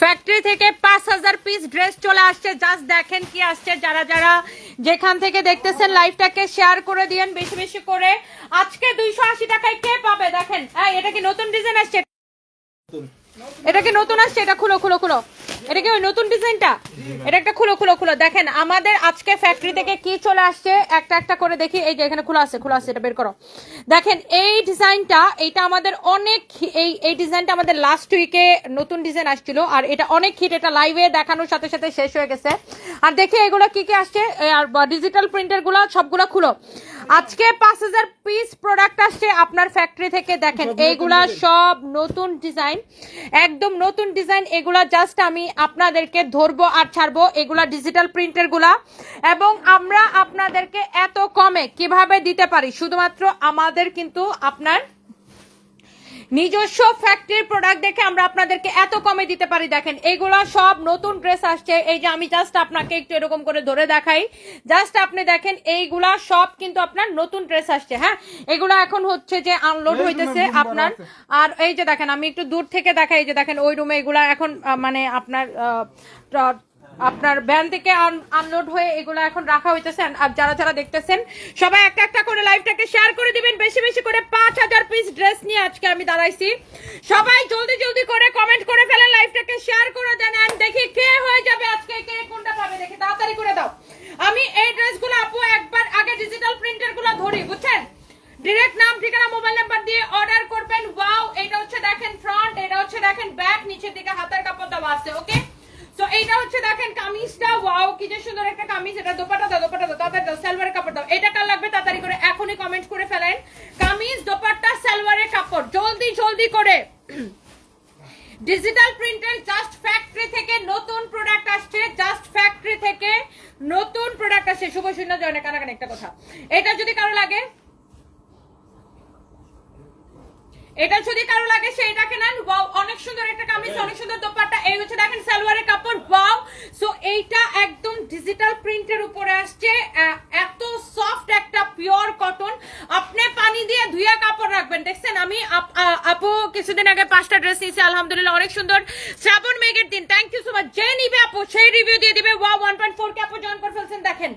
Factory থেকে পাঁচ হাজার পিস ড্রেস চলে আসছে। জাস্ট দেখেন কি আসছে। যারা যারা যেখান থেকে দেখতেছেন লাইভটাকে শেয়ার করে দিয়েন বেশি বেশি করে। আজকে দুইশো আশি টাকায় কে পাবে? দেখেন। এটা কি নতুন ডিজাইন আসছে? এটা কি নতুন আসছে? এটা খুলো খুলো খুলো। এটা কি ওই নতুন ডিজাইনটা? এটা একটা খুলো খুলো খুলো। দেখেন, আমাদের আজকে ফ্যাক্টরি থেকে কি চলে আসছে? একটা একটা করে দেখি। এই যে এখানে খোলা আছে খোলা আছে, এটা বের করো। দেখেন, এই ডিজাইনটা, এটা আমাদের অনেক এই এই ডিজাইনটা আমাদের লাস্ট উইকে নতুন ডিজাইন আসছিল। আর এটা অনেক হিট এটা লাইভে দেখানোর সাথে সাথে শেষ হয়ে গেছে। আর দেখি, এগুলো কি কি আসছে? আর ডিজিটাল প্রিন্টারগুলো সবগুলো খুলো। আজকে পাঁচ হাজার পিস প্রোডাক্ট আসছে আপনার ফ্যাক্টরি থেকে। দেখেন এইগুলা সব নতুন ডিজাইন একদম নতুন ডিজাইন এগুলা জাস্ট আমি আপনাদেরকে ধরবো আর ছাড়বো। এগুলা ডিজিটাল প্রিন্টেরগুলা। এবং আমরা আপনাদেরকে এত কমে কীভাবে দিতে পারি? শুধুমাত্র আমাদের কিন্তু আপনার নিজস্ব ফ্যাক্টরির প্রোডাক্ট দেখে আমরা আপনাদেরকে এত কমে দিতে পারি। দেখেন এইগুলো সব নতুন ড্রেস আসছে। এই যে আমি জাস্ট আপনাকে একটু এরকম করে ধরে দেখাই। জাস্ট আপনি দেখেন এইগুলা সব কিন্তু আপনার নতুন ড্রেস আসছে হ্যাঁ? এগুলো এখন হচ্ছে যে আনলোড হইতেছে আপনার। আর এই যে দেখেন আমি একটু দূর থেকে দেখাই এই যে দেখেন ওই রুমে এগুলা এখন মানে আপনার আপনার ভ্যান থেকে আনলোড হয়ে এগুলো এখন রাখা হইতেছে আর যারা যারা দেখতেছেন, সবাই একটা একটা করে লাইভটাকে শেয়ার করে দিবেন, বেশি বেশি করে পাঁচ হাজার পিস ড্রেস নিয়ে আজকে আমি দাঁড়াইছি। সবাই জলদি জলদি করে কমেন্ট করে ফেলেন লাইভটাকে শেয়ার করে দেন and দেখি কে হয়ে যাবে আজকে, কে কোনটা পাবে, দেখি তাড়াতাড়ি করে দাও। আমি এই ড্রেসগুলো আপু একবার আগে ডিজিটাল প্রিন্টারগুলো ধরি, বুঝছেন? ডিরেক্ট নাম, ঠিকানা মোবাইল নাম্বার দিয়ে অর্ডার করবেন। ওয়াও এটা হচ্ছে দেখেন ফ্রন্ট এটা হচ্ছে দেখেন ব্যাক নিচের দিকে হাতের কাপড় দেওয়া আছে ওকে তো এইটা হচ্ছে দেখেন কামিজটা। ওয়াও কি যে সুন্দর একটা কামিজ। এটা দোপাটা দাও দোপাটা দাও, তাড়াতাড়ি দাও, সালোয়ারের কাপড় দাও। এটা কার লাগবে? তাড়াতাড়ি করে এখনই কমেন্ট করে ফেলেন। কামিজ, দোপাট্টা, সালোয়ারের কাপড়। জলদি জলদি করে। ডিজিটাল প্রিন্টার জাস্ট ফ্যাক্টরি থেকে নতুন প্রোডাক্ট আসছে। জাস্ট ফ্যাক্টরি থেকে নতুন প্রোডাক্ট আসছে। শুভ শূন্য জয়নে কানাকানি, একটা কথা। এটা যদি কারও লাগে এটা যদি কারও লাগে সেইটাকে নেন। ওয়াও অনেক সুন্দর একটা কামিজ অনেক সুন্দর দোপাট্টা। এই হচ্ছে দেখেন সালোয়ারের কাপড়। ওয়াও সো এইটা একদম ডিজিটাল প্রিন্টের উপরে আসছে। এত সফট একটা পিওর কটন আপনি পানি দিয়ে ধুয়ে কাপড় রাখবেন। দেখছেন আমি আপ- আপু কিছুদিন আগে পাঁচটা ড্রেস নিয়েছি। আলহামদুলিল্লাহ অনেক সুন্দর। শ্রাবণ মেঘের দিন। থ্যাংক ইউ সো মাচ যে নিবে আপু সেই রিভিউ দিয়ে দিবে। Wow one point four K আপু জয়েন করে ফেলছেন। দেখেন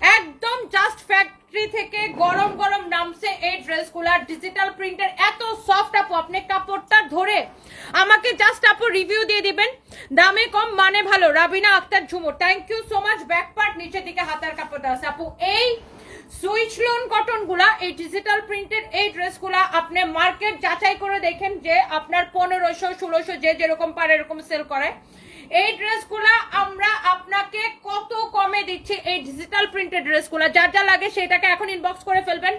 একদম জাস্ট ফ্যাক্টরি থেকে গরম গরম নামছে। ড্রেসগুলা ডিজিটাল প্রিন্টের এত সফট আপু, আপনি কাপড়টা ধরে আমাকে জাস্ট আপু রিভিউ দিয়ে দিবেন। দামে কম মানে ভালো। Rabina Akter Jhumur thank you so much back part নিচের দিকে হাতার কাপড়টা আছে। আপু, এই সুইচ লোন কটনগুলা এই ডিজিটাল প্রিন্টের এই ড্রেসগুলা আপনি মার্কেট যাচাই করে দেখেন যে আপনার পনেরোশো, ষোলোশো যে যেরকম পারে এরকম সেল করে। এই ড্রেসগুলা আমরা আপনাকে কত কমে দিচ্ছি এই ডিজিটাল প্রিন্টেড ড্রেসগুলা যার যা লাগে সেটাকে এখন ইনবক্স করে ফেলবেন।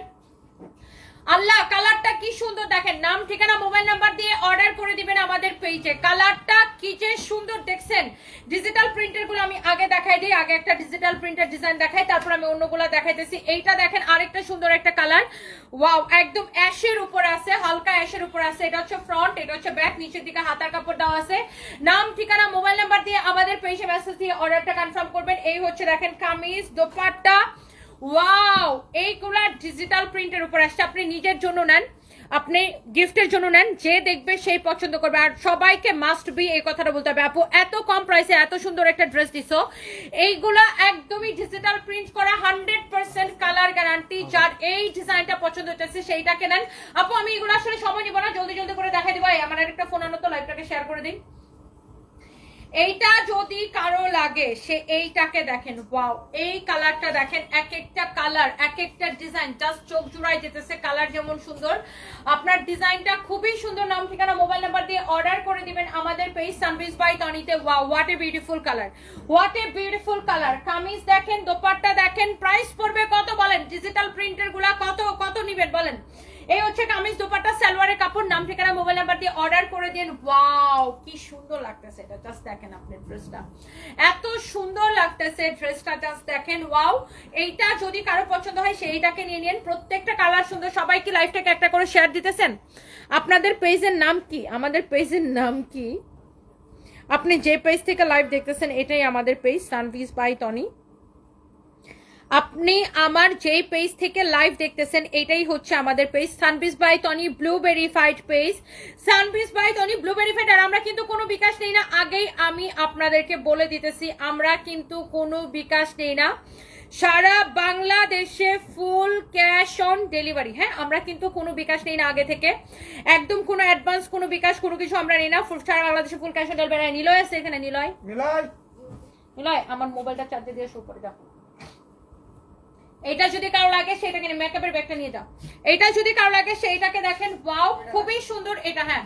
আল্লাহ, কালারটা কি সুন্দর দেখেন। নাম, ঠিকানা, মোবাইল নাম্বার দিয়ে অর্ডার করে দিবেন আমাদের পেজে কালারটা কি যে সুন্দর দেখছেন। ডিজিটাল প্রিন্টারগুলো আমি আগে দেখাই দিই। আগে একটা ডিজিটাল প্রিন্টার ডিজাইন দেখাই, তারপর আমি অন্যগুলো দেখাইতেছি। এইটা দেখেন, আরেকটা সুন্দর একটা কালার। ওয়াও একদম অ্যাশের উপর আছে, হালকা অ্যাশের উপর আছে। এটা হচ্ছে ফ্রন্ট এটা হচ্ছে ব্যাক নিচের দিকে হাতার কাপড় দেওয়া আছে। নাম, ঠিকানা, মোবাইল নাম্বার দিয়ে আমাদের পেজে মেসেজ দিয়ে অর্ডারটা কনফার্ম করবেন। এই হচ্ছে দেখেন কামিজ, দোপাট্টা ওয়াও এইগুলা ডিজিটাল প্রিন্টের উপর আসছে। আপনি নিজের জন্য নেন, আপনি গিফটের জন্য নেন, যে দেখবে সেই পছন্দ করবে। আর সবাইকে মাস্ট বি এই কথাটা বলতে হবে। আপু, এত কম প্রাইসে এত সুন্দর একটা ড্রেস দিছো। এইগুলা একদমই ডিজিটাল প্রিন্ট করা হান্ড্রেড পার্সেন্ট কালার গ্যারান্টি যার এই ডিজাইনটা পছন্দ হচ্ছে সেইটাকে নেন। আপু, আমি এগুলো আসলে সময় নিব না। জলদি জলদি করে দেখাই দিব। আমার একটা ফোন আনো তো লাইভটাকে শেয়ার করে দিন এইটা যদি কারও লাগে, সে এইটাকে দেখেন, ওয়াও, এই কালারটা দেখেন এক একটা কালার এক একটা ডিজাইন, জাস্ট চোখ জুড়াই যেতেছে কালার যেমন সুন্দর। আপনার ডিজাইনটা খুবই সুন্দর, নাম ঠিকানা, মোবাইল নাম্বার দিয়ে অর্ডার করে দিবেন আমাদের page, সানবিজ by তনিতে, wow what a beautiful colour what a beautiful colour kameez দেখেন, দোপাট্টা দেখেন প্রাইস পড়বে কত বলেন? ডিজিটাল প্রিন্টেরগুলা কত কত নিবেন বলেন? এই হচ্ছে কামিজ দোপাট্টা, সালোয়ারের কাপড়, নাম ঠিকানা, মোবাইল নাম্বার দিয়ে অর্ডার করে দিন। ওয়াও কি সুন্দর লাগতেছে এটা। জাস্ট দেখেন আপনি ড্রেসটা এত সুন্দর লাগতেছে ড্রেসটা জাস্ট দেখেন। ওয়াও এইটা যদি কারও পছন্দ হয়, সেইটাকে নিয়ে নিন। প্রত্যেকটা কালার সুন্দর। সবাই কি লাইফটাকে একটা করে শেয়ার দিতেছেন? আপনাদের পেজের নাম কি? আমাদের পেজের নাম কি? আপনি যে পেজ থেকে লাইভ দেখতেছেন, এটাই আমাদের পেজ সানভিজ বাই টনি আপনি আমার যেই পেজ থেকে লাইভ দেখতেছেন এটাই হচ্ছে আমাদের page Sunbiz by Toni blue verified page Sunbiz by Toni blue verified আর আমরা কিন্তু কোনো বিকাশ নেই না। আগেই আমি আপনাদেরকে বলে দিতেছি আমরা কিন্তু কোনো বিকাশ নেই না। সারা বাংলাদেশে ফুল ক্যাশ অন ডেলিভারি হ্যাঁ আমরা কিন্তু কোনো বিকাশ নেই না আগে থেকে। একদম কোনো অ্যাডভান্স কোনো বিকাশ কোনো কিছু আমরা নেই না। ফুল সারা বাংলাদেশে full cash on delivery Niloy আছে এখানে নিলয়? মিলাই নিলয় আমার মোবাইলটা চার্জে দিয়ে শুরু করে যাও এটা যদি কারও লাগে সেটাকে মেকআপের ব্যাগটা নিয়ে যাও। এটা যদি কারও লাগে, সেইটাকে দেখেন ওয়াও খুবই সুন্দর এটা হ্যাঁ।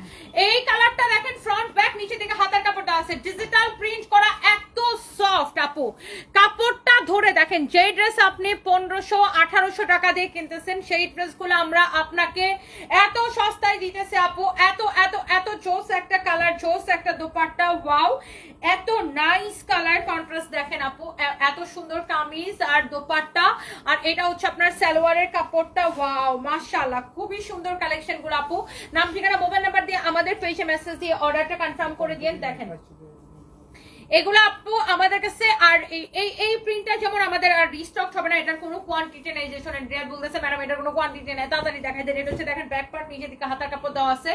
এই কালারটা দেখেন ফ্রন্ট ব্যাক নিচে থেকে হাতার কাপড়টা আছে। ডিজিটাল প্রিন্ট করা এত সফট আপু। কাপড়টা ধরে দেখেন, যেই ড্রেস আপনি পনেরোশো, আঠারোশো টাকা দিয়ে কিনতেছেন, সেই ড্রেসগুলো আমরা আপনাকে এত সস্তায় দিতেছে, আপু। এত এত এত জোস একটা কালার জোস একটা দোপাট্টা ওয়াও এত নাইস কালার কন্ট্রাস্ট দেখেন, আপু। এত সুন্দর কামিজ আর দোপাট্টা। আর এটা হচ্ছে আপনার সালোয়ারের কাপড়টা ওয়াও মাশাআল্লাহ, খুবই সুন্দর কালেকশনগুলো আপু। নাম ঠিকানা মোবাইল নাম্বার দিয়ে আমাদের পেজে মেসেজ দিয়ে অর্ডারটা কনফার্ম করে দিয়ে দেখেন। এগুলো আপু আমাদের কাছে আর এই এই প্রিন্টটা যেমন আমাদের আর রিস্টক হবে না, এটার কোনো কোয়ান্টিটি নেই, যে শোনেন রিয়াল বলতেছে, ম্যাডাম, এটার কোনো কোয়ান্টিটি নেই। তাড়াতাড়ি দেখাই, দেন, এটা হচ্ছে, দেখেন ব্যাক পার্ট নিচে দিকে হাতার কাপড় দেওয়া আছে,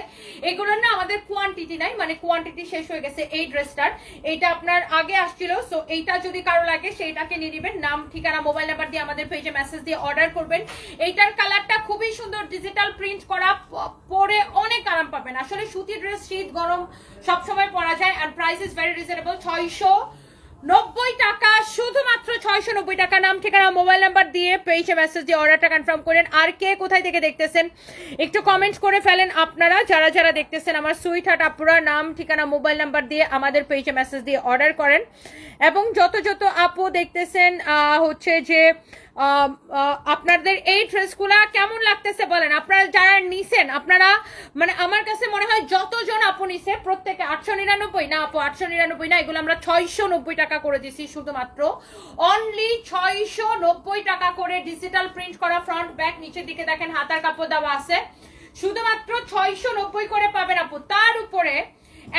এগুলোর না আমাদের কোয়ান্টিটি নাই মানে কোয়ান্টিটি শেষ হয়ে গেছে এই ড্রেসটার। এইটা আপনার আগে আসছিল সো এইটা যদি কারও লাগে, সেইটাকে নিয়ে নেবেন। নাম, ঠিকানা মোবাইল নাম্বার দিয়ে আমাদের পেজে মেসেজ দিয়ে অর্ডার করবেন। এইটার কালারটা খুবই সুন্দর ডিজিটাল প্রিন্ট করা পরে অনেক আরাম পাবেন। আসলে সুতি ড্রেস শীত গরম সবসময় পরা যায় আর প্রাইস ইজ ভেরি রিজনেবল ছয়শো নব্বই টাকা, শুধুমাত্র ছয়শো নব্বই টাকা। নাম, ঠিকানা, মোবাইল নাম্বার দিয়ে পেয়েছে মেসেজ দিয়ে অর্ডারটা কনফার্ম করেন। আর কে কোথায় থেকে দেখতেছেন, একটু কমেন্ট করে ফেলেন আপনারা। যারা যারা দেখতেছেন আমার সুইট হার্ট আপুরা, নাম, ঠিকানা, মোবাইল নাম্বার দিয়ে আমাদের পেয়েছে মেসেজ দিয়ে অর্ডার করেন। এবং যত যত আপু দেখতেছেন হচ্ছে যে আপনাদের এই ড্রেসগুলা কেমন লাগতেছে বলেন? আপনারা যারা নিছেন, আপনারা মানে আমার কাছে মনে হয় যতজন আপু নিছে, প্রত্যেকে আটশো নিরানব্বই, না আপু, আটশো নিরানব্বই না, এগুলো আমরা ছয়শো নব্বই টাকা করে দিছি শুধুমাত্র। অনলি ছয়শো নব্বই টাকা করে ডিজিটাল প্রিন্ট করা ফ্রন্ট ব্যাক নিচের দিকে দেখেন হাতার কাপড় দেওয়া আছে। শুধুমাত্র ছয়শো নব্বই করে পাবেন আপু। তার উপরে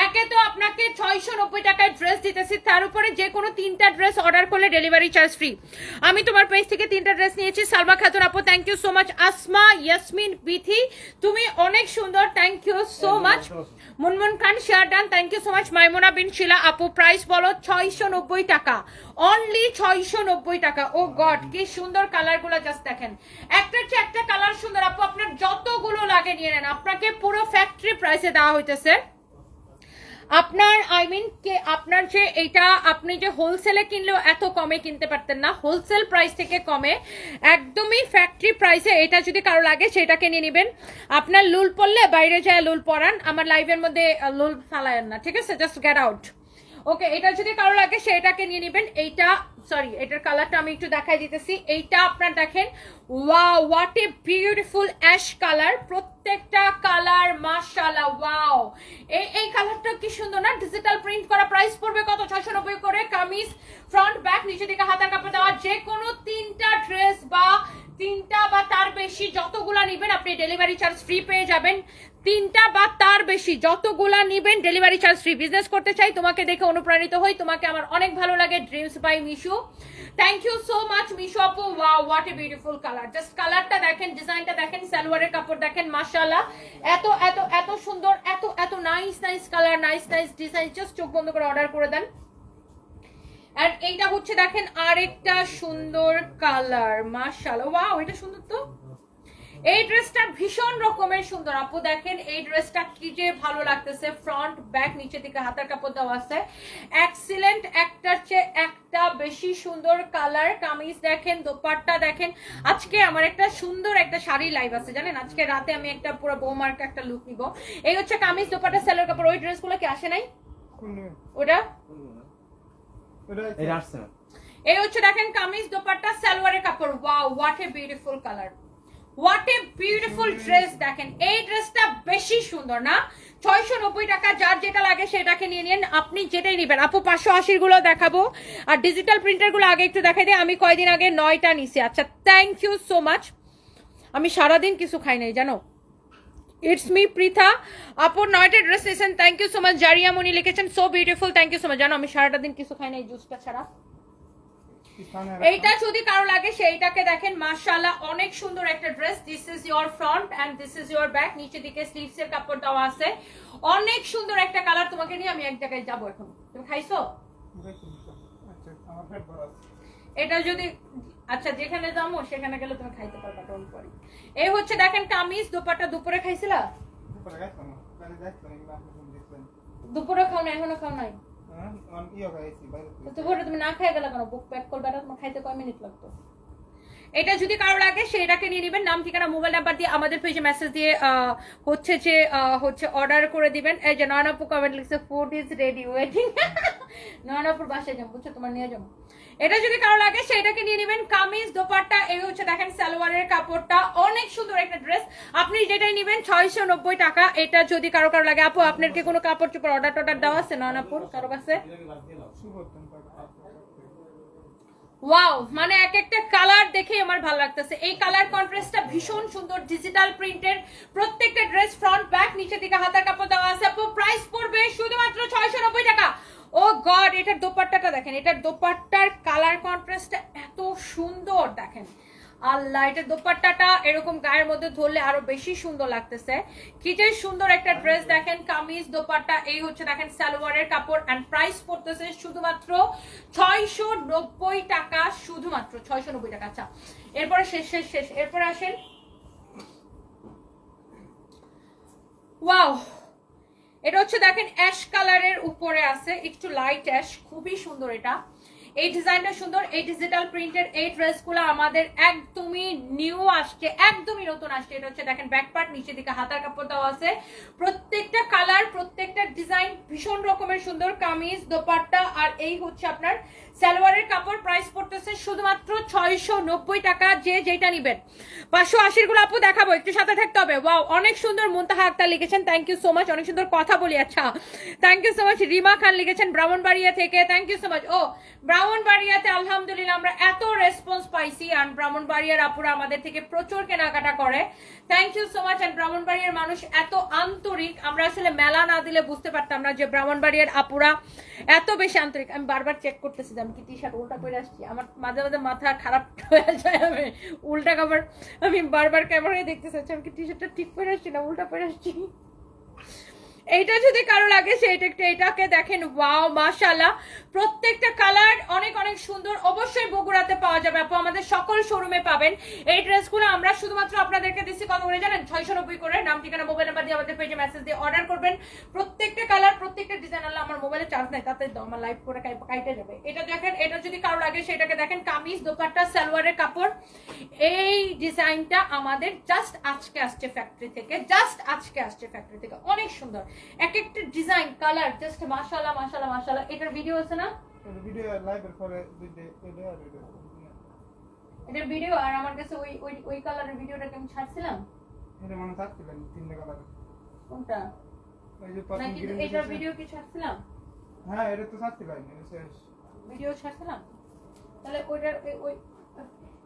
একে তো আপনাকে ছয়শো নব্বই টাকায় ড্রেস দিতেছি তার উপরে যে কোনো তিনটা ড্রেস অর্ডার করলে ডেলিভারি চার্জ ফ্রি আমি তোমার পেজ থেকে তিনটা ড্রেস নিয়েছি। সালমা খাতুন আপু thank you so much Asma Yasmin Bithi তুমি অনেক সুন্দর thank you so much Munmun Khan share done thank you so much Maimona Bin Shila আপু প্রাইস বলো ছয়শো নব্বই টাকা। অনলি ছয়শো নব্বই টাকা। ও গড কি সুন্দর কালারগুলো জাস্ট দেখেন। একটা চেয়ে একটা কালার সুন্দর। আপু আপনার যতগুলো লাগে নিয়ে নেন। আপনাকে পুরো ফ্যাক্টরি প্রাইসে দেওয়া হইতেছে। আপনার আই মিন কে, আপনার যে এটা, আপনি যে হোলসেলে কিনলেও এত কমে কিনতে পারতেন না। হোলসেল প্রাইস থেকে কমে, একদমই ফ্যাক্টরি প্রাইসে এটা যদি কারও লাগে সেটাকে নিয়ে নেবেন। আপনার লুল পড়লে বাইরে যায় লুল পরান। আমার লাইভের মধ্যে লুল ফালায়েন না, ঠিক আছে? জাস্ট গেট আউট ওকে এটা যদি কারও লাগে সেটাকে নিয়ে নেবেন। এইটা সরি এটার কালারটা আমি একটু দেখাই দিতেছি। এইটা আপনার দেখেন ওয়া what a beautiful ash colour প্রত্যেকটা কালার মাশাআল্লাহ ওয়াও এই এই কালারটা কি সুন্দর না? ডিজিটাল প্রিন্ট করা প্রাইস পড়বে কত? ছয়শো নব্বই করে, কামিজ ফ্রন্ট ব্যাক নিচে দিকে হাতার কাপড় দেওয়া যে কোনো তিনটা ড্রেস বা তিনটা বা তার বেশি যতগুলা নিবেন, আপনি ডেলিভারি চার্জ ফ্রি পেয়ে যাবেন। তিনটা বা তার বেশি যতগুলা নিবেন ডেলিভারি চার্জ ফ্রি বিজনেস করতে চাই, তোমাকে দেখে অনুপ্রাণিত হই, তোমাকে আমার অনেক ভালো লাগে dreams by Mishu thank you so much Misho আপু wow what a beautiful colour just কালারটা দেখেন ডিজাইনটা দেখেন, সালোয়ারের কাপড় দেখেন, মাশাআল্লাহ। এত এত এত সুন্দর, এত এত nice nice colour nice nice design just চোখ বন্ধ করে অর্ডার করে দেন। আর এইটা হচ্ছে দেখেন আরেকটা সুন্দর কালার মাশাআল্লাহ। ওয়াও এটা সুন্দর তো? এই ড্রেসটা ভীষণ রকমের সুন্দর। আপু দেখেন এই ড্রেসটা কি যে ভালো লাগতেছে। ফ্রন্ট ব্যাক নিচে দিকে হাতার কাপড় দেওয়া আছে। এক্সিলেন্ট একটার চেয়ে একটা বেশি সুন্দর কালার কামিজ দেখেন দোপাট্টা দেখেন। আজকে আমার একটা সুন্দর একটা শাড়ি লাইভ আছে জানেন? আজকে রাতে আমি একটা পুরো বৌমার্কে একটা লুক নিব। এই হচ্ছে কামিজ দোপাট্টা সেলোর কাপড়। ওই ড্রেসগুলো কি আসে নাই? ওটা? এই হচ্ছে দেখেন কামিজ দোপাট্টা সালোয়ারের কাপড়। Wow what a beautiful colour what a beautiful dress দেখেন, এই ড্রেসটা বেশি সুন্দর, না? ছয়শো নব্বই টাকা, যার যেটা লাগে সেটাকে নিয়ে নিন। আপনি যেটাই নেবেন। আপু, পাঁচশো আশিরগুলো দেখাবো। আর ডিজিটাল প্রিন্টারগুলো আগে একটু দেখাই দিই। আমি কয়দিন আগে নয়টা নিছি। আচ্ছা থ্যাংক ইউ সো মাচ আমি সারাদিন কিছু খাই নাই, জানো? ইটস মি পৃথা আপু, নয়টা ড্রেস নিয়েছেন। থ্যাংক ইউ সো মাচ জারিয়া মনি লিখেছেন so beautiful thank you so much জানো, আমি সারাটা দিন কিছু খাই নাই জুসটা ছাড়া। এইটা যদি কারও লাগে সেইটাকে দেখেন মাশাআল্লাহ অনেক সুন্দর একটা dress this is your front and this is your back নিচে দিকে স্লিভস এর কাপড় দেওয়া আছে। অনেক সুন্দর একটা কালার তোমাকে নিয়ে আমি এক জায়গায় যাব এখন। তুমি খাইছো? আচ্ছা এটা যদি আচ্ছা যেখানে যাব সেখানে গেলে তুমি খাইতে পারবা ডোন্ট ওয়ারি এই হচ্ছে দেখেন কামিজ দুপাটা দুপুরে খাইছিলা? দুপুরে খাও না এখনও খাও নাই? হ্যাঁ ইয়ে তো দুপুরে তুমি না খেয়ে গেলে কেন? বুক প্যাক করবে তোমার খাইতে কয় মিনিট লাগতো? এটা যদি কারও লাগে সেটাকে নিয়ে নেবেন, নাম, ঠিকানা মোবাইল নাম্বার দিয়ে আমাদের পেজে মেসেজ দিয়ে হচ্ছে যে হচ্ছে অর্ডার করে দিবেন। এই যে নয়নাপুর কমেন্ট লিখছে food is ready waiting Nayanapur বাসায় যাব, বুঝছ? তোমার নিয়ে যাব। এটা যদি কারও লাগে সেটাকে নিয়ে নেবেন কামিজ, দোপাট্টা, এই হচ্ছে দেখেন সালোয়ারের কাপড়টা। অনেক সুন্দর একটা ড্রেস আপনি যেটাই নেবেন, ছয়শো নব্বই টাকা। এটা যদি কারও কারও লাগে, আপু আপনার কি কোনো কাপড় চোপড় অর্ডার টর্ডার দেওয়া আছে? নয়নাপুর কারও কাছে? মানে এক একটা কালার দেখে আমার ভালো লাগতেছে। এই কালার ভীষণ সুন্দর ডিজিটাল প্রিন্টের প্রত্যেকটা ড্রেস ফ্রন্ট ব্যাক নিচে দিকে হাতার কাপড় দেওয়া আছে। আপু প্রাইস পড়বে শুধুমাত্র ছয়শো নব্বই টাকা। ও গড, এটার দোপাট্টাটা দেখেন, এটার দোপাট্টার কালার কন্ট্রাস্টটা এত সুন্দর, দেখেন। আল্লাহ, এটার দোপাট্টাটা এরকম গায়ের মধ্যে ধরলে আরও বেশি সুন্দর লাগতেছে। কি যে সুন্দর একটা ড্রেস দেখেন, কামিজ, দোপাট্টা, এই হচ্ছে, দেখেন, সালোয়ারের কাপড় এন্ড প্রাইস পড়তেছে শুধুমাত্র ছয়শো নব্বই টাকা, শুধুমাত্র ছয়শো নব্বই টাকা। আচ্ছা এরপরে শেষ শেষ শেষ, এরপরে আসেন। ওয়াও এটা হচ্ছে দেখেন অ্যাশ কালারের উপরে আছে, একটু লাইট অ্যাশ খুবই সুন্দর এটা। এই ডিজাইনটা সুন্দর, এই ডিজিটাল প্রিন্টের এই ড্রেসগুলো আমাদের একদমই নিউ আসছে, একদমই নতুন আসছে। এটা হচ্ছে দেখেন ব্যাক পার্ট নিচে দিকে হাতার কাপড় দেওয়া আছে। প্রত্যেকটা কালার প্রত্যেকটা ডিজাইন ভীষণ রকমের সুন্দর, কামিজ, দোপাট্টা, আর এই হচ্ছে আপনার সালোয়ারের কাপড় প্রাইস পড়তেছে শুধুমাত্র ছয়শো নব্বই টাকা, যে যেটা নিবেন। পাঁচশো আশিরগুলো আপু দেখাবো, একটু সাথে থাকতে হবে। ওয়াও অনেক সুন্দর মুনতাহা আক্তার লিখেছেন থ্যাংক ইউ সো মাচ অনেক সুন্দর কথা বলি আচ্ছা। Thank you so much Rima Khan লিখেছেন, ব্রাহ্মণবাড়িয়া থেকে থ্যাংক ইউ সো মাচ ও ব্রাহ্মণবাড়িয়াতে আলহামদুলিল্লাহ আমরা এত রেসপন্স পাইছি আর ব্রাহ্মণবাড়িয়ার আপুরা আমাদের থেকে প্রচুর কেনাকাটা করে। Thank you so much and ব্রাহ্মণবাড়িয়ার মানুষ এত আন্তরিক, আমরা আসলে মেলা না দিলে বুঝতে পারতাম না যে ব্রাহ্মণবাড়িয়ার আপুরা এত বেশি আন্তরিক। আমি বারবার চেক করতেছি কি টি শার্ট উল্টা পরে আসছি? আমার মাঝে মাঝে মাথা খারাপ হয়ে যায়, আমি উল্টা কাপড় আমি বারবার ক্যামেরায় দেখতে চাচ্ছি, আমি কি টি শার্টটা ঠিক পরে আসছি না উল্টা পরে আসছি? এইটা যদি কারও লাগে সেটা একটু এটাকে দেখেন। ওয়াও, মাশাআল্লাহ। প্রত্যেকটা কালার অনেক অনেক সুন্দর। অবশ্যই বগুড়াতে পাওয়া যাবে। আপু, আমাদের সকল শোরুমে পাবেন। এই ড্রেসগুলো আমরা শুধুমাত্র আপনাদেরকে দিচ্ছি কত করে জানেন? ছয়শো নব্বই করে। নাম, ঠিকানা মোবাইল নাম্বার দিয়ে আমাদের পেজে মেসেজ দিয়ে অর্ডার করবেন। প্রত্যেকটা কালার, প্রত্যেকটা ডিজাইন আল্লাহ আমার মোবাইলে চার্জ নাই। তাতে আমার লাইভ করে কাইটে যাবে। এটা দেখেন, এটা যদি কারও লাগে, সেটাকে দেখেন। কামিজ, দোপাট্টা, সালোয়ারের কাপড়। এই ডিজাইনটা আমাদের জাস্ট আজকে আসছে ফ্যাক্টরি থেকে। জাস্ট আজকে আসছে ফ্যাক্টরি থেকে। অনেক সুন্দর। এক একটা ডিজাইন কালার জাস্ট মাশাআল্লাহ মাশাআল্লাহ মাশাআল্লাহ। এটার ভিডিও আছে না? ভিডিও লাইভের পরে দুইটা এটা আর এটা এটার ভিডিও আর আমার কাছে ওই ওই ওই কালারের ভিডিওটাকে আমি ছাড়ছিলাম? এটা মনে থাকছিলেন তিনটা কালার কোনটা? ওই যে প্রথম নাকি green ভিডিও কি ছাড়ছিলাম? হ্যাঁ এটা তো থাকছিলেন এটা শেষ। ভিডিও ছাড়ছিলাম? তাহলে ওইটার ওই- ওই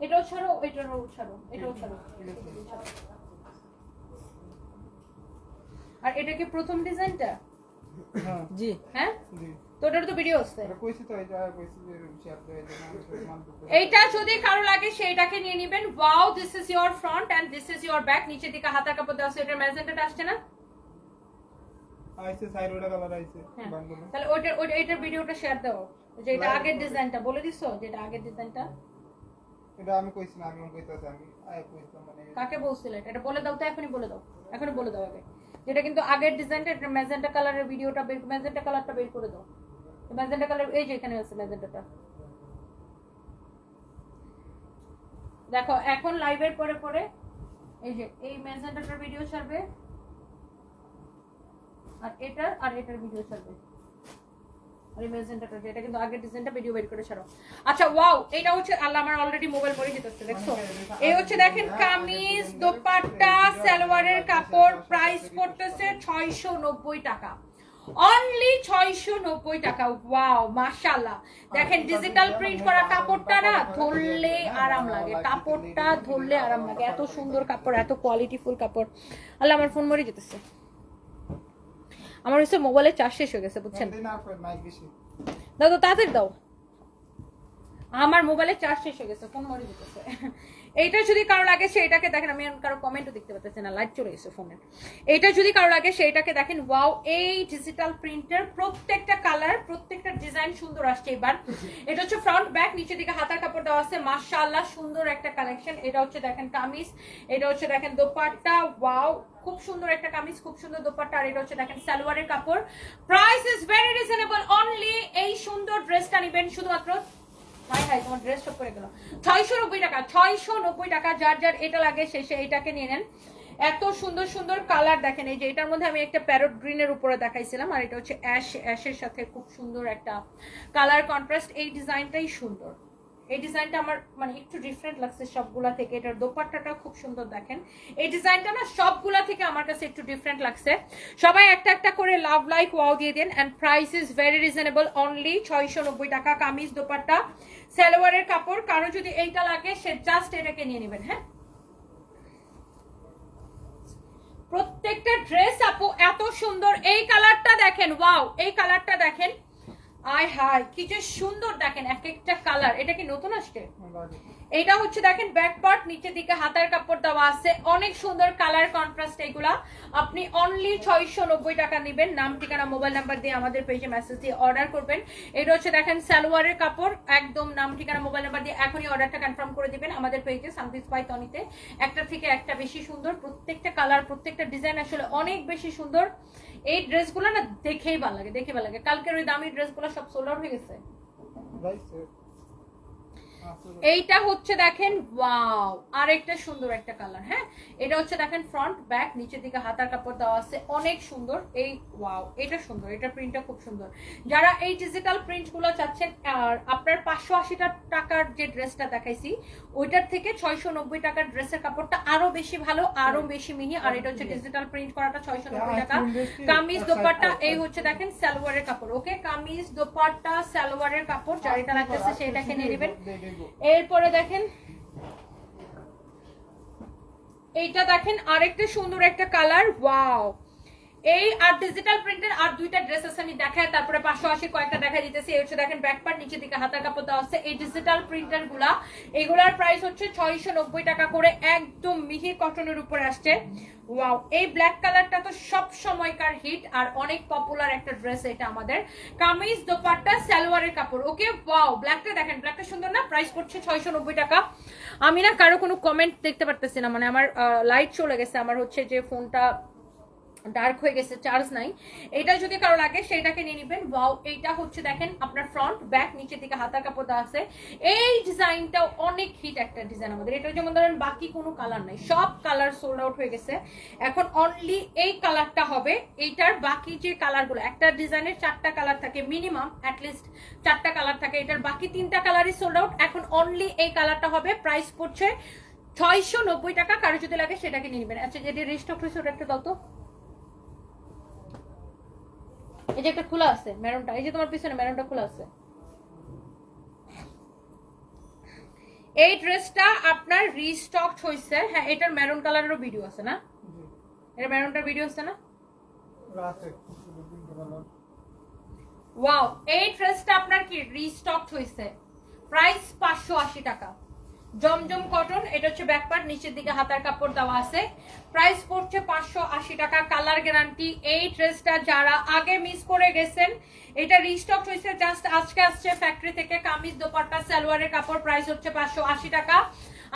এটাও ছাড়ো ওইটারও ছাড়ো এটাও ছাড়ো। আর এটা কি প্রথম ডিজাইনটা হ্যাঁ। জি। হ্যাঁ? জি। তো ওটার তো ভিডিও মান এইটা যদি কারও লাগে সেইটাকে নিয়ে নেবেন। Wow this is your front and this is your back নিচে দিকে হাতার কাপড় দেওয়া আছে এটার ম্যাজেন্টাটা আসছে না? আইছে সাইড কালার আইছে হ্যাঁ। তাহলে ওইটার ওইটা এটার ভিডিওটা শেয়ার দাও। যে এটা আগের ডিজাইনটা বলে দিছো যেটা আগের ডিজাইনটা এটা আমি কইছি না আমি কইতাছি আমি আয় কইতাম মানে কাকে বলছিলে এটা? বলে দাও তো এখনই বলে দাও। এখনই বলে দাও আগে। যেটা কিন্তু আগের ডিজাইনটা এটা ম্যাজেন্টা কালারের ভিডিওটা বের ম্যাজেন্টা কালারটা বের করে দাও। ম্যাজেন্টা কালার, এই যে এখানে আছে ম্যাজেন্টাটা। দেখো, এখন লাইভের পরে পরে, এই যে, এই ম্যাজেন্টাটার ভিডিও ছাড়বে, আর এটার আর এটার ভিডিও ছাড়বে। আর যেটা কিন্তু ডিজাইনটা ভিডিও বের করে ছাড়ো। আচ্ছা ওয়াও এটা হচ্ছে, আল্লাহ আমার অলরেডি মোবাইল মরে যেতেছে দেখছ? এই হচ্ছে দেখেন কামিজ, দোপাট্টা, সালোয়ারের কাপড় প্রাইস পড়তেছে ছয়শো নব্বই টাকা। অনলি নব্বই টাকা। ওয়াও মাশাল্লাহ দেখেন ডিজিটাল প্রিন্ট করা কাপড়টা না ধরলে আরাম লাগে। কাপড়টা ধরলে আরাম লাগে। এত সুন্দর কাপড় এত কোয়ালিটিফুল কাপড়। আল্লাহ আমার ফোন মরে যেতেছে। আমার হচ্ছে মোবাইলের চার্জ শেষ হয়ে গেছে বুঝছেন? দাদা তাদের দাও তো তাড়াতাড়ি দাও। আমার মোবাইলে চার্জ শেষ হয়ে গেছে ফোন মরে যেতেছে। এইটা যদি কারও লাগে সেটাকে দেখেন, আমি কারও কমেন্টও দেখতে পাচ্ছি না লাইট চলে গেছে ফোনে এইটা যদি কারও লাগে, সেইটাকে দেখেন ওয়াও এই ডিজিটাল প্রিন্টার প্রত্যেকটা কালার প্রত্যেকটা ডিজাইন সুন্দর আসছে এবার। এটা হচ্ছে ফ্রন্ট ব্যাক নিচে দিকে হাতার কাপড় দেওয়া আছে। মাশাআল্লাহ, সুন্দর একটা কালেকশন এটা হচ্ছে দেখেন কামিজ, এটা হচ্ছে দেখেন দোপাট্টা। ওয়াও খুব সুন্দর একটা কামিজ, খুব সুন্দর দোপাট্টা। আর এটা হচ্ছে দেখেন সালোয়ারের কাপড়। Price is very reasonable only এই সুন্দর ড্রেসটা নেবেন শুধুমাত্র ছয়শো নব্বই টাকা ছয়শো নব্বই টাকা যার যার এটা লাগে শেষে এটাকে নিয়ে নেন। এত সুন্দর সুন্দর কালার দেখেন, এই যে এটার মধ্যে আমি একটা উপরে দেখাইছিলাম, আর এটা হচ্ছে অ্যাশ অ্যাশের সাথে খুব সুন্দর একটা কালার কন্ট্রাস্ট এই ডিজাইনটাই সুন্দর। এই ডিজাইনটা আমার মানে একটু ডিফারেন্ট লাগছে সবগুলা থেকে। এটার দোপাট্টাটা খুব সুন্দর দেখেন। এই ডিজাইনটা না সবগুলা থেকে আমার কাছে একটু ডিফারেন্ট লাগছে। সবাই একটা একটা করে লাভ লাইক ওয়াও দিয়ে দেন and price is very reasonable only ছয়শো নব্বই টাকা, কামিজ, দোপাট্টা, সালোয়ারের কাপড়। কারও যদি এইটা লাগে, সে জাস্ট এটাকে নিয়ে নেবেন হ্যাঁ? প্রত্যেকটা ড্রেস আপু, এত সুন্দর। এই কালারটা দেখেন ওয়াও এই কালারটা দেখেন। আয় হায় কি যে সুন্দর দেখেন এক একটা কালার এটা কি নতুন আসছে? এইটা হচ্ছে দেখেন ব্যাক পার্ট নিচের দিকে হাতার কাপড় দেওয়া আছে। অনেক সুন্দর কালার কন্ট্রাস্ট এগুলা। আপনি অনলি ছয়শো নব্বই টাকা নেবেন। নাম, ঠিকানা মোবাইল নাম্বার দিয়ে আমাদের পেজে মেসেজ দিয়ে অর্ডার করবেন। এটা হচ্ছে দেখেন সালোয়ারের কাপড়। একদম নাম, ঠিকানা মোবাইল নাম্বার দিয়ে এখনই অর্ডারটা কনফার্ম করে দিবেন আমাদের পেজে সানপিস বাই তনিতে একটা থেকে একটা বেশি সুন্দর। প্রত্যেকটা কালার প্রত্যেকটা ডিজাইন আসলে অনেক বেশি সুন্দর। এই ড্রেসগুলো না দেখেই ভালো লাগে, দেখে ভালো লাগে। কালকের ওই দামি ড্রেসগুলো সব সোলার হয়ে গেছে। এইটা হচ্ছে দেখেন ওয়াও আর একটা সুন্দর একটা কালার হ্যাঁ? এটা হচ্ছে দেখেন ফ্রন্ট ব্যাক নিচের দিকে হাতার কাপড় দেওয়া আছে অনেক সুন্দর এই ওয়াও এটা সুন্দর এটা প্রিন্টটা খুব সুন্দর। যারা এই ডিজিটাল প্রিন্টগুলো চাচ্ছেন আর আপনার পাঁচশো আশি টাকার যে ড্রেসটা দেখাইছি ওইটার থেকে ছয়শো নব্বই টাকার ড্রেসের কাপড়টা আরও বেশি ভালো আরও বেশি মিহি আর এটা হচ্ছে ডিজিটাল প্রিন্ট করাটা ছয়শো নব্বই টাকা। কামিজ দোপাট্টা এই হচ্ছে দেখেন সালোয়ারের কাপড় ওকে কামিজ দোপাট্টা সালোয়ারের কাপড় যার এটা লাগতেছে সেটাকে নিয়ে নেবেন। এরপরে দেখেন এইটা দেখেন আরেকটা সুন্দর একটা কালার ওয়াও। এই আর ডিজিটাল প্রিন্টের আর দুইটা ড্রেস আছে, আমি দেখাই, তারপরে পাঁচশো আশি কয়েকটা দেখা দিতেছি। এই হচ্ছে দেখেন ব্যাক পার্ট নিচে দিকে হাতার কাপড় দেওয়া আছে। এই ডিজিটাল প্রিন্টারগুলা, এগুলার প্রাইস হচ্ছে ছয়শো নব্বই টাকা করে, একদম মিহি কটনের উপরে আসছে। ওয়াও এই ব্ল্যাক কালারটা তো সব সময়কার হিট আর অনেক পপুলার একটা ড্রেস এটা আমাদের। কামিজ, দোপাট্টা, সালোয়ারের কাপড় ওকে ওয়াও ব্ল্যাকটা দেখেন ব্ল্যাকটা সুন্দর না? প্রাইস পড়ছে ছয়শো নব্বই টাকা। আমি না কারও কোনো কমেন্ট দেখতে পারতেছি না মানে আমার লাইট চলে গেছে। আমার হচ্ছে যে ফোনটা ডার্ক হয়ে গেছে, চার্জ নাই। এটা যদি কারও লাগে সেটাকে নিয়ে নিবেন। ওয়াও এইটা হচ্ছে দেখেন আপনার ফ্রন্ট ব্যাক নিচের দিকে হাতার কাপড় দেওয়া আছে। এই ডিজাইনটা অনেক হিট একটা ডিজাইন আমাদের। এটা যেমন ধরেন, বাকি কোনো কালার নাই। সব কালার সোল্ড আউট হয়ে গেছে। এখন অনলি এই কালারটা হবে। এইটার বাকি যে কালারগুলো একটা ডিজাইনের চারটা কালার থাকে মিনিমাম অ্যাটলিস্ট চারটা কালার থাকে। এটার বাকি তিনটা কালারই সোল্ড আউট এখন অনলি এই কালারটা হবে। প্রাইস পড়ছে ছয়শো নব্বই টাকা। কারও যদি লাগে, সেটাকে নিয়ে নেবেন। আচ্ছা যেটা রিস্টক হয়েছে ওটা একটু দাও তো। এই যে একটা খোলা আছে, মেরুনটা। এই যে তোমার পিছনে মেরুনটা খোলা আছে। এই ড্রেসটা আপনার রিস্টক হয়েছে হ্যাঁ এটার মেরুন কালারেরও ভিডিও আছে না? এটা মেরুনটার ভিডিও আছে না? ওয়াও এই ড্রেসটা আপনার কি রিস্টক হয়েছে প্রাইস পাঁচশো আশি টাকা। জমজম কটন, এটা হচ্ছে ব্যাকপার্ট নিচের দিকে হাতার কাপড় দেওয়া আছে। প্রাইস পড়ছে পাঁচশো আশি টাকা কালার গ্যারান্টি এই ড্রেসটা যারা আগে মিস করে গেছেন, এটা রিস্টক হয়েছে জাস্ট আজকে আসছে ফ্যাক্টরি থেকে কামিজ দোপাট্টা, সালোয়ারের কাপড় প্রাইস হচ্ছে পাঁচশো আশি টাকা।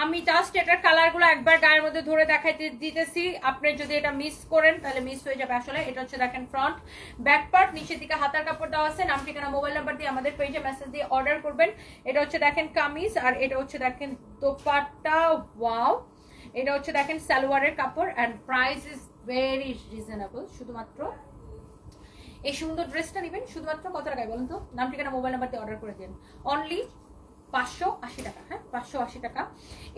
আমি জাস্ট এটার কালারগুলো একবার গায়ের মধ্যে ধরে দেখাইতে দিতেছি। আপনি যদি এটা মিস করেন, তাহলে মিস হয়ে যাবে আসলে। এটা হচ্ছে দেখেন ফ্রন্ট ব্যাক পার্ট নিচের দিকে হাতার কাপড় দেওয়া আছে। নাম, ঠিকানা মোবাইল নাম্বার দিয়ে আমাদের পেজে মেসেজ দিয়ে অর্ডার করবেন। এটা হচ্ছে দেখেন কামিজ আর এটা হচ্ছে দেখেন দোপাট্টা। ওয়াও এটা হচ্ছে দেখেন সালোয়ারের কাপড় and price is very reasonable শুধুমাত্র এই সুন্দর ড্রেসটা নেবেন। শুধুমাত্র কত টাকায় বলুন তো? নাম, ঠিকানা মোবাইল নাম্বার দিয়ে অর্ডার করে দিন। অনলি পাঁচশো আশি টাকা হ্যাঁ? পাঁচশো আশি টাকা।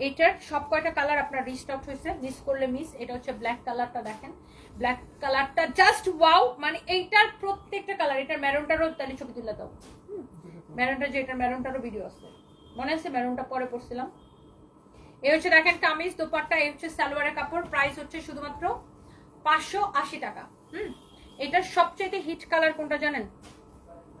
এটার সব কয়টা কালার আপনার রিস্টক হয়েছে? মিস করলে মিস এটা হচ্ছে ব্ল্যাক কালারটা দেখেন। ব্ল্যাক কালারটা জাস্ট ওয়াও মানে এইটার প্রত্যেকটা কালার এটার ম্যারনটারও তাহলে ছবি তুলে দাও। ম্যারনটা যে, এটার ম্যারনটারও ভিডিও আছে। মনে আছে ম্যারনটা পরে পড়ছিলাম। এই হচ্ছে দেখেন কামিজ, দোপাট্টা এই হচ্ছে সালোয়ারের কাপড়। প্রাইস হচ্ছে শুধুমাত্র পাঁচশো আশি টাকা। হুম? এটার সবচেয়ে হিট কালার কোনটা জানেন?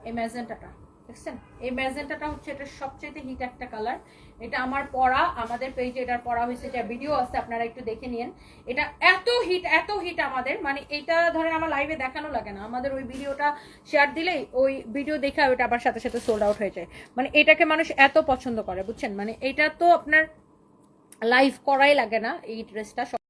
এই ম্যাজেন্টাটা দেখছেন? এই ম্যাজেন্টাটা হচ্ছে এটা সবচেয়ে হিট একটা কালার এটা আমার পড়া, আমাদের পেজে এটার পরা হয়েছে, এটা ভিডিও আছে, আপনারা একটু দেখে নিন এটা এত হিট এত হিট আমাদের মানে এটা ধরেন আমার লাইভে দেখানো লাগে না। আমাদের ওই ভিডিওটা শেয়ার দিলেই ওই ভিডিও দেখে ওটা আবার সাথে সাথে সোল্ড আউট হয়ে যায়। মানে এটাকে মানুষ এত পছন্দ করে, বুঝছেন? মানে এটা তো আপনার লাইভ করাই লাগে না, এই ড্রেসটা